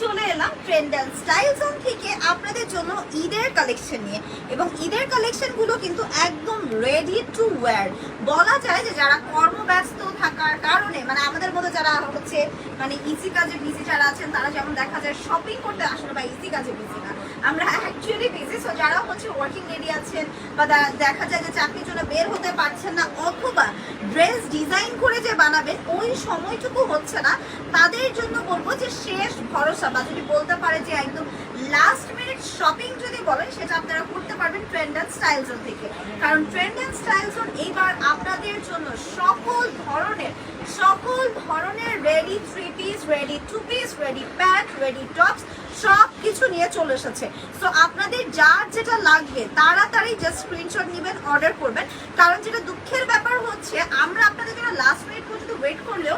চলে এলাম trend and style zone থেকে আপনাদের জন্য ঈদের কালেকশন নিয়ে। এবং ঈদের কালেকশনগুলো কিন্তু একদম রেডি টু ওয়্যার বলা যায় যে যারা কর্মব্যস্ত থাকার কারণে মানে আমাদের মতো যারা হচ্ছে মানে ইজি কাজে বিজি যারা আছেন, তারা যেমন দেখা যায় শপিং করতে আসলে বা ইজি কাজে বিজি না। আমরা অ্যাকচুয়ালি বিজি সো যারা হচ্ছে ওয়ার্কিং লেডি আছেন বা দেখা যায় যে চাকরির জন্য বের হতে পারছেন না, অথবা ড্রেস ডিজাইন করে যে বানাবেন, ওই সময়টুকু হচ্ছে না, তাদের জন্য বলব যে শেষ ভরসা বা যদি বলতে পারে যে একদম লাস্ট মিনিট শপিং যদি বলেন, সেটা আপনারা করতে পারবেন ট্রেন্ড অ্যান্ড স্টাইল জোন থেকে। কারণ ট্রেন্ড অ্যান্ড স্টাইল জোন এইবার আপনাদের জন্য সকল ধরনের সকল ধরনের ready three piece ready two piece ready pant ready tops সব কিছু নিয়ে চলে এসেছে। সো আপনাদের যার যেটা লাগবে, তাড়াতাড়ি জাস্ট স্ক্রিনশট নেবেন অর্ডার করবেন। কারণ যেটা দুঃখের ব্যাপার হচ্ছে, আমরা আপনাদের জন্য লাস্ট মিনিট পর্যন্ত ওয়েট করলেও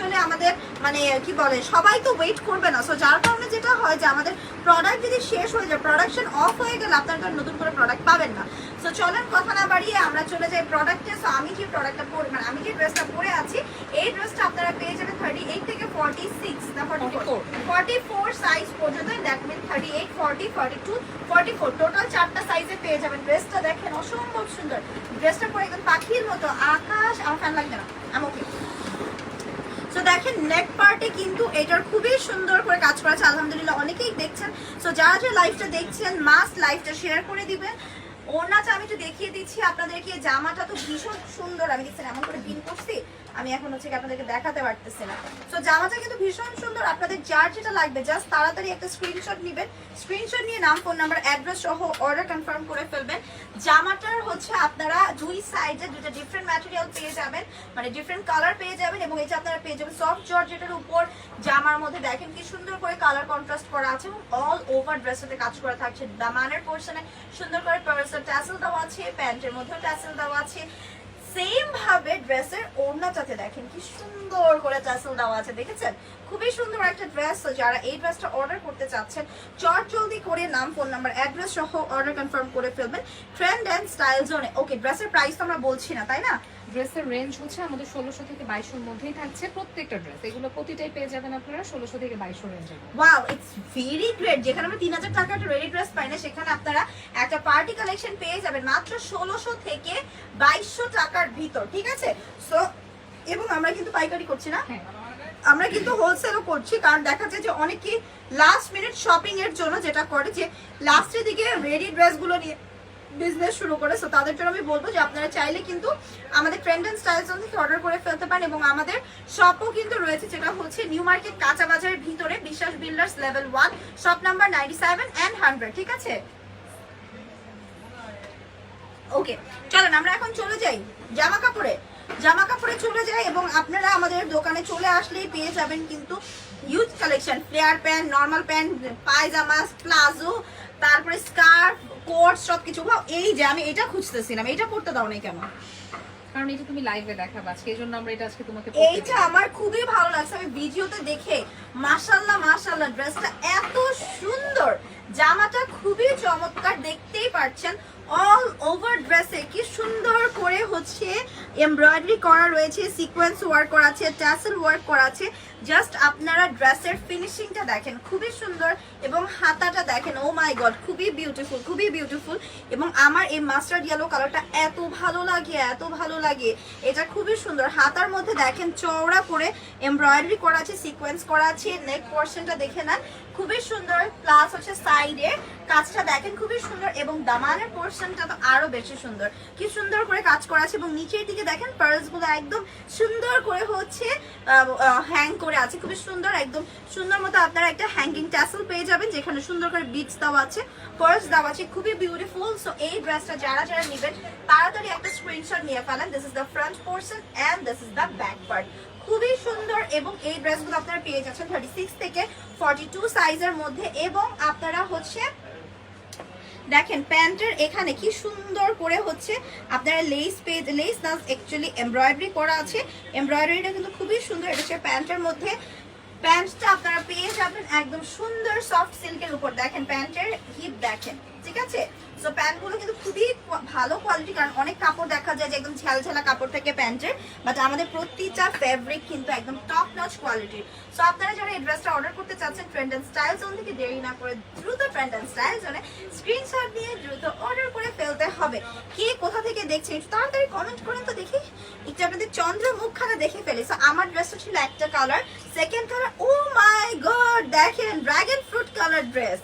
অ্যাকচুয়ালি আমাদের মানে কি বলে সবাই তো ওয়েট করবে না। সো যার কারণে যেটা হয় যে আমাদের প্রোডাক্ট যদি শেষ হয়ে যায় প্রোডাকশন অফ হয়ে গেলে আপনারা নতুন করে প্রোডাক্ট পাবেন না। সো চলেন কথা না বাড়িয়ে আমরা চলে যাই প্রোডাক্টে সো আমি যে প্রোডাক্টটা পরে মানে আমি যে ড্রেসটা পরে আছি এই ড্রেসটা আপনারা পেয়ে যাবেন থার্টি এইট থেকে ফর্টি সিক্স না forty four 44 forty four size পর্যন্ত that mean thirty eight forty forty two forty four total চারটা সাইজে পেয়ে যাবেন। ড্রেসটা দেখেন অসম্ভব সুন্দর। ড্রেসটা পরে একদম পাখির মতো আকাশ আমার ফ্যান লাগবে না। আমি ওকে সো দেখেন নেক পার্টে কিন্তু এটার খুবই সুন্দর করে কাজ করা আছে আলহামদুলিল্লাহ, অনেকেই দেখছেন। সো যারা যারা লাইভটা দেখছেন মাস্ট লাইভটা শেয়ার করে দিবেন। ওনাটা আমি একটু দেখিয়ে দিচ্ছি, আপনাদেরকে জামাটা তো ভীষণ সুন্দর। আমি দেখছেন, এমন করে বিন করছি। আমি এখন হচ্ছে আপনাদেরকে দেখাতে পারতেছি না। তো জামাটা কিন্তু ভীষণ সুন্দর। আপনাদের যার যেটা লাগবে জাস্ট তাড়াতাড়ি একটা স্ক্রিনশট নেবেন। স্ক্রিনশট নিয়ে নাম ফোন নাম্বার অ্যাড্রেস সহ অর্ডার কনফার্ম করে ফেলবেন। জামাটার হচ্ছে আপনারা দুই সাইডে দুটো ডিফারেন্ট ম্যাটেরিয়াল পেয়ে যাবেন। মানে ডিফারেন্ট কালার পেয়ে যাবেন এবং এটা আপনারা পেয়ে যাবেন সফট জর্জেটের উপর। জামার মধ্যে দেখেন কি সুন্দর করে কালার কন্ট্রাস্ট করা আছে এবং অল ওভার ড্রেসটাতে কাজ করা থাকছে। দামানের পোর্শনে সুন্দর করে পার্সেল ট্যাসেল দেওয়া আছে প্যান্টের মধ্যেও ট্যাসেল দেওয়া আছে। সেম ভাবে ড্রেসের ওড়নাটাতে দেখেন, কি সুন্দর করে টাসেল দেওয়া আছে, দেখেছেন? খুবই সুন্দর একটা ড্রেস যারা এই ড্রেসটা অর্ডার করতে চাচ্ছেন, চট জলদি করে নাম ফোন নাম্বার অ্যাড্রেস সহ অর্ডার কনফার্ম করে ফেলবেন। ট্রেন্ড অ্যান্ড স্টাইল জোনে ওকে ড্রেসের প্রাইস তো আমরা বলছি না, তাই না? ড্রেসের রেঞ্জ হচ্ছে আমাদের ষোলোশো থেকে বাইশের মধ্যেই থাকছে প্রত্যেকটা ড্রেস এগুলো প্রতিটাই পেয়ে যাবেন আপনারা ষোলোশো থেকে বাইশশো রেঞ্জের ওয়াও ইটস ভেরি গ্রেট যেখানে আমরা তিন হাজার টাকার রেডি ড্রেস পাই না সেখানে আপনারা একটা পার্টি কালেকশন পেয়ে যাবেন মাত্র ষোলোশো থেকে বাইশশো টাকার ভিতর ঠিক আছে? সো এবং আমরা কিন্তু পাইকারি করছি না? হ্যাঁ। আমরা কিন্তু হোলসেলও করছি কারণ দেখা যায় যে অনেকেই লাস্ট মিনিট শপিং এর জন্য যেটা করে যে লাস্টের দিকে রেডি ড্রেসগুলো নিয়ে বিজনেস শুরু করে। সো তাদের জন্য আমি বলব যে আপনারা চাইলে কিন্তু আমাদের ট্রেন্ড অ্যান্ড স্টাইল জোন থেকে অর্ডার করে ফেলতে পারেন এবং আমাদের শপও কিন্তু রয়েছে, যেটা হচ্ছে নিউ মার্কেট কাঁচা বাজারের ভিতরে Biswas builders level one shop number ninety seven and hundred ঠিক আছে? ওকে চলেন, আমরা এখন চলে যাই জামা কাপড়ে। জামা কাপড়ে চলে যাই এবং আপনারা আমাদের দোকানে চলে আসলেই পেয়ে যাবেন কিন্তু huge collection flare pant normal pant পায়জামা প্লাজো তারপরে স্কার্ফ কোট সব কিছু এই যে আমি এটা খুঁজতেছিলাম এটা পড়তে দাও নাই কেন? কারণ এটা তুমি লাইভে দেখাবে আজকে এজন্য আমরা এটা আজকে তোমাকে এইটা আমার খুবই ভালো লাগছে আমি ভিডিওতে দেখে মাশাআল্লাহ মাশাআল্লাহ ড্রেসটা এত সুন্দর। জামাটা খুবই চমৎকার দেখতেই পাচ্ছেন অল ওভার ড্রেসে কি সুন্দর করে হচ্ছে এমব্রয়ডারি করা রয়েছে সিকোয়েন্স ওয়ার্ক করা আছে ট্যাসেল ওয়ার্ক করা আছে জাস্ট আপনারা ড্রেসের ফিনিশিংটা দেখেন, খুবই সুন্দর, এবং হাতাটা দেখেন ও মাই গড খুবই বিউটিফুল খুবই বিউটিফুল এবং আমার এই মাস্টার্ড ইয়েলো কালারটা এত ভালো লাগে, এত ভালো লাগে। এটা খুবই সুন্দর। হাতার মধ্যে দেখেন, চওড়া করে এমব্রয়ডারি করা আছে সিকোয়েন্স করা আছে নেক পোর্শনটা দেখে নেন। খুবই সুন্দর প্লাস হচ্ছে সাইডে কাজটা দেখেন, খুবই সুন্দর এবং দামানের পোর্শনটা তো আরও বেশি সুন্দর। কি সুন্দর করে কাজ করা আছে এবং নিচের দিকে দেখেনগুলো একদম সুন্দর করে হচ্ছে হ্যাং করে আছে। খুবই সুন্দর, একদম সুন্দর মতো আপনারা একটা হ্যাঙ্গিং ট্যাসেল পেয়ে যাবেন, যেখানে সুন্দর করে বিটস দেওয়া আছে পার্লস দেওয়া আছে। খুবই বিউটিফুল সো এই ড্রেসটা যারা যারা নেবেন, তাড়াতাড়ি একটা স্ক্রিনশট নিয়ে ফেলেন। This is the front portion and this is the back part খুবই সুন্দর এবং এই ড্রেসগুলো আপনারা পেয়ে যাচ্ছেন থার্টি সিক্স থেকে ফর্টি টু সাইজের মধ্যে এবং আপনারা হচ্ছে দেখেন, প্যান্টের এখানে কি সুন্দর করে হচ্ছে আপনারা লেস পেজ লেস না অ্যাকচুয়ালি এমব্রয়ডারি করা আছে। এমব্রয়ডারিটা কিন্তু খুবই সুন্দর, এটা প্যান্টের মধ্যে। প্যান্টটা আপনারা পেয়ে যাবেন একদম সুন্দর সফট সিল্কের উপর। দেখেন, প্যান্টের হিপ দেখেন, ঠিক আছে? সো প্যান্টগুলো কিন্তু খুবই ভালো কোয়ালিটি কারণ অনেক কাপড় দেখা যায় যে একদম ঝালঝালা কাপড় থাকে প্যান্টের বাট আমাদের প্রতিটা ফেব্রিক কিন্তু একদম টপ নচ কোয়ালিটির সো আপনারা যারা এই ড্রেসটা অর্ডার করতে চাচ্ছেন ট্রেন্ড অ্যান্ড স্টাইল জোন থেকে, দেরি না করে দ্রুত ট্রেন্ড অ্যান্ড স্টাইল জোনে স্ক্রিনশট দিয়ে দ্রুত অর্ডার করে ফেলতে হবে। কে কোথা থেকে দেখছেন তাড়াতাড়ি কমেন্ট করেন তো দেখি। একটু আপনাদের চন্দ্র মুখখানা দেখে ফেলি। সো আমার ড্রেসটা ছিল একটা colour second colour oh my god দেখেন ড্রাগন ফ্রুট কালার ড্রেস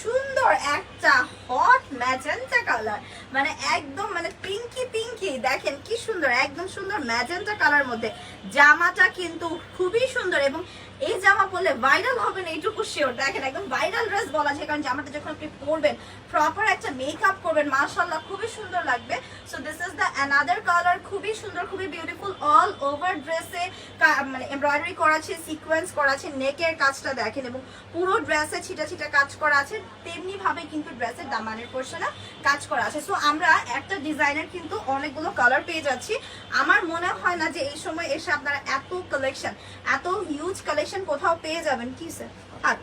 সুন্দর একটা হট ম্যাজেন্টা কালার মানে একদম মানে পিঙ্কি পিঙ্কি দেখেন কি সুন্দর একদম সুন্দর ম্যাজেন্টা কালার মধ্যে। জামাটা কিন্তু খুবই সুন্দর এবং এই জামা পরলে ভাইরাল হবেন এইটুকু শিওর দেখেন একদম ভাইরাল ড্রেস বলা যায়, কারণ জামাটা যখন আপনি পরবেন প্রপার একটা মেকআপ করবেন, মাশাআল্লাহ খুবই সুন্দর লাগবে। So this is the another colour খুবই সুন্দর, খুবই বিউটিফুল অল ওভার ড্রেসে মানে এমব্রয়ডারি করা আছে সিকোয়েন্স করা আছে নেকের কাজটা দেখেন এবং পুরো ড্রেসে ছিটা ছিটা কাজ করা আছে, তেমনি ভাবে কিন্তু ড্রেসের দামানের পোর্শনে কাজ করা আছে। সো আমরা একটা ডিজাইনের কিন্তু অনেকগুলো কালার পেয়ে যাচ্ছি। আমার মনে হয় না যে এই সময় এসে আপনারা এত কালেকশন এত হিউজ কালেকশন কোথাও পেয়ে যাবেন। কি স্যার থাক।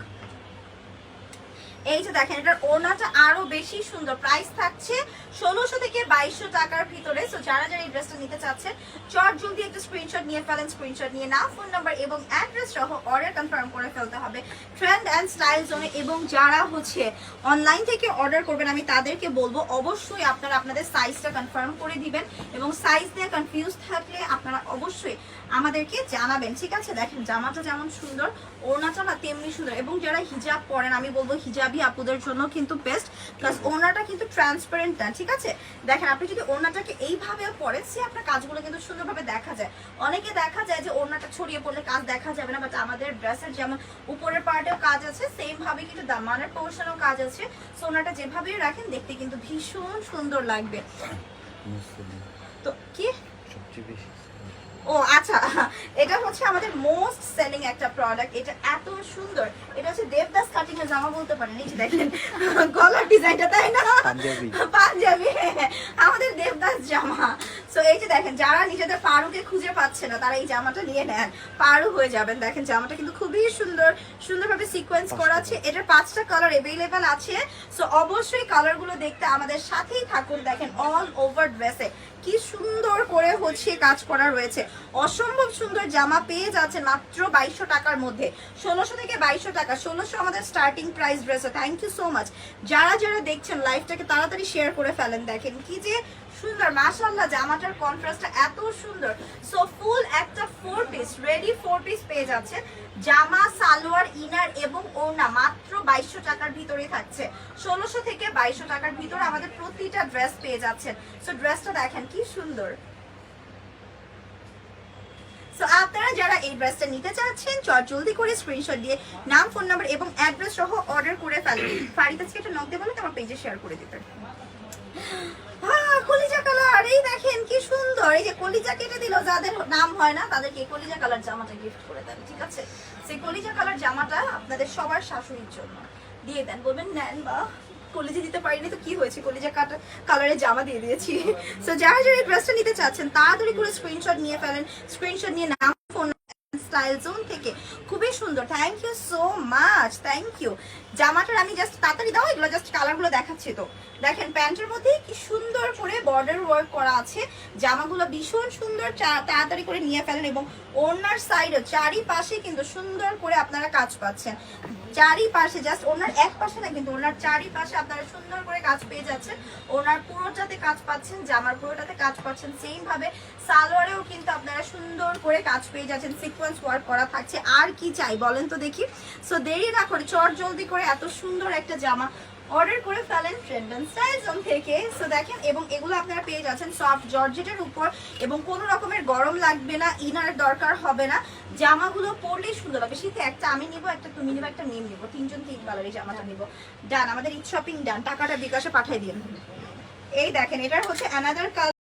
এই যে দেখেন, এটার ওড়নাটা আরও বেশি সুন্দর। প্রাইস থাকছে ষোলোশো থেকে বাইশশো টাকার ভিতরে। সো যারা যারা এই ড্রেসটা নিতে চাচ্ছেন, চট জলদি একটা স্ক্রিনশট নিয়ে ফেলেন স্ক্রিনশট নিয়ে নাম ফোন নাম্বার এবং অ্যাড্রেস সহ অর্ডার কনফার্ম করে ফেলতে হবে। ট্রেন্ড অ্যান্ড স্টাইল জোনে এবং যারা হচ্ছে অনলাইন থেকে অর্ডার করবেন, আমি তাদেরকে বলব, অবশ্যই আপনারা আপনাদের সাইজটা কনফার্ম করে দিবেন এবং সাইজ নিয়ে কনফিউজ থাকলে আপনারা অবশ্যই আমাদেরকে জানাবেন। ঠিক আছে? দেখেন, জামাটা যেমন সুন্দর, ওড়নাটা না তেমনি সুন্দর। এবং যারা হিজাব পরেন, আমি বলব হিজাবি আপুদের জন্য কিন্তু বেস্ট প্লাস ওড়নাটা কিন্তু ট্রান্সপারেন্ট না ঠিক আছে? দেখেন আপনি যদি ওড়নাটাকে এইভাবেও পরেন সে আপনার কাজগুলো কিন্তু সুন্দরভাবে দেখা যায়। অনেকে দেখা যায় যে ওড়নাটা ছড়িয়ে পড়লে কাজ দেখা যাবে না বাট আমাদের ড্রেসের যেমন উপরের পার্টেও কাজ আছে সেম ভাবে কিন্তু দামানের পোর্শনেও কাজ আছে। সো ওড়নাটা যেভাবেই রাখেন দেখতে কিন্তু ভীষণ সুন্দর লাগবে। তো কি? সবচেয়ে বেশি। ও আচ্ছা এটা হচ্ছে আমাদের মোস্ট একটা প্রোডাক্ট এটা এত সুন্দর। এটা হচ্ছে দেবদাস কাটিং এর জামা বলতে পারেন নিচে দেখেন। গলার ডিজাইনটা তাই না? পাঞ্জাবি। পাঞ্জাবি আমাদের দেবদাস জামা। সো এই যে দেখেন যারা নিজেদের পারুকে খুঁজে পাচ্ছে না তারা এই জামাটা নিয়ে নেন। পারু হয়ে যাবেন। দেখেন জামাটা কিন্তু খুবই সুন্দর সুন্দরভাবে সিকোয়েন্স করা আছে এটার পাঁচটা কালার অ্যাভেলেবেল আছে। সো অবশ্যই কালারগুলো দেখতে আমাদের সাথেই থাকুন। দেখেন অল ওভার ড্রেসে কি সুন্দর করে হচ্ছে কাজ করা রয়েছে। অসম্ভব সুন্দর জামা পেয়ে যাচ্ছে মাত্র বাইশশো টাকার মধ্যে। ষোলোশো থেকে বাইশশো টাকা। ষোলোশো আমাদের স্টার্টিং প্রাইস ড্রেসে থ্যাংক ইউ সো মাচ যারা যারা দেখছেন লাইভটাকে তাড়াতাড়ি শেয়ার করে ফেলেন। দেখেন কি যে সুন্দর, মাশাআল্লাহ, জামাটার কন্ট্রাস্টটা এত সুন্দর। সো ফুল একটা four piece ready four piece পেয়ে যাচ্ছে। জামা, সালোয়ার ইনার এবং ওড়না মাত্র বাইশশো টাকার ভিতরে থাকছে। ষোলোশো থেকে বাইশশো টাকার ভিতরে আমাদের প্রতিটা ড্রেস পেয়ে যাচ্ছেন সো ড্রেসটা দেখেন কি সুন্দর। সো আপনারা যারা এই ড্রেসটা নিতে চাচ্ছেন চট জলদি করে স্ক্রিনশট দিয়ে নাম ফোন নাম্বার এবং অ্যাড্রেস সহ অর্ডার করে ফেলুন। ফারিদ আজকে একটা নক দিয়ে বলে তোমার পেজে শেয়ার করে দিতে আহ, কলিজা কালার এই দেখেন কি সুন্দর। এই যে কলিজা কেটে দিল যাদের নাম হয় না তাদেরকে কলিজা কালার জামাটা গিফট করে দেন ঠিক আছে? সেই কলিজা কালার জামাটা আপনাদের সবার শাশুড়ির জন্য দিয়ে দেন। বলবেন নেন বা কলিজা দিতে পারিনি তো কি হয়েছে? কলিজা কাটা কালারের জামা দিয়ে দিয়েছি। সো যারা যারা এই ড্রেসটা নিতে চাচ্ছেন তাড়াতাড়ি করে স্ক্রিনশট নিয়ে ফেলেন। স্ক্রিনশট নিয়ে নাম স্টাইল জোন থেকে। খুবই সুন্দর। Thank you so much thank you জামাটার আমি জাস্ট তাড়াতাড়ি দাও, এগুলো জাস্ট কালারগুলো দেখাচ্ছি তো। দেখেন, প্যান্টের মধ্যে কি সুন্দর করে বর্ডার ওয়ার্ক করা আছে। জামাগুলো ভীষণ সুন্দর তাড়াতাড়ি করে নিয়ে ফেলেন এবং ওনার সাইডে চারিপাশে কিন্তু সুন্দর করে আপনারা কাজ পাচ্ছেন। চারিপাশে জাস্ট ওনার এক পাশে না, কিন্তু ওনার চারিপাশে আপনারা সুন্দর করে কাজ পেয়ে যাচ্ছেন। ওনার পুরোটাতে কাজ পাচ্ছেন, জামার পুরোটাতে কাজ পাচ্ছেন। সেম ভাবে সালোয়ারেও কিন্তু আপনারা সুন্দর করে কাজ পেয়ে যাচ্ছেন। সিকোয়েন্স ওয়ার্ক করা থাকছে। আর কি চাই বলেন তো দেখি। সো দেরি না করে চট জলদি করে এত সুন্দর একটা জামা অর্ডার করে ফেলেন ট্রেন্ড অ্যান্ড স্টাইল জোন থেকে। সো দেখেন, এবং এগুলো আপনারা পেয়ে যাচ্ছেন সফট জর্জেটের উপর, এবং কোনো রকমের গরম লাগবে না, ইনার দরকার হবে না। জামাগুলো পরলেই সুন্দর হবে শীতে একটা আমি নিব, একটা তুমি নিবো, একটা নিম নিবো। তিনজন তিন কালারের জামাটা নিব। ডান আমাদের ইট শপিং ডান টাকাটা বিকাশে পাঠিয়ে দিন। এই দেখেন, এটার হচ্ছে অ্যানাদার কালার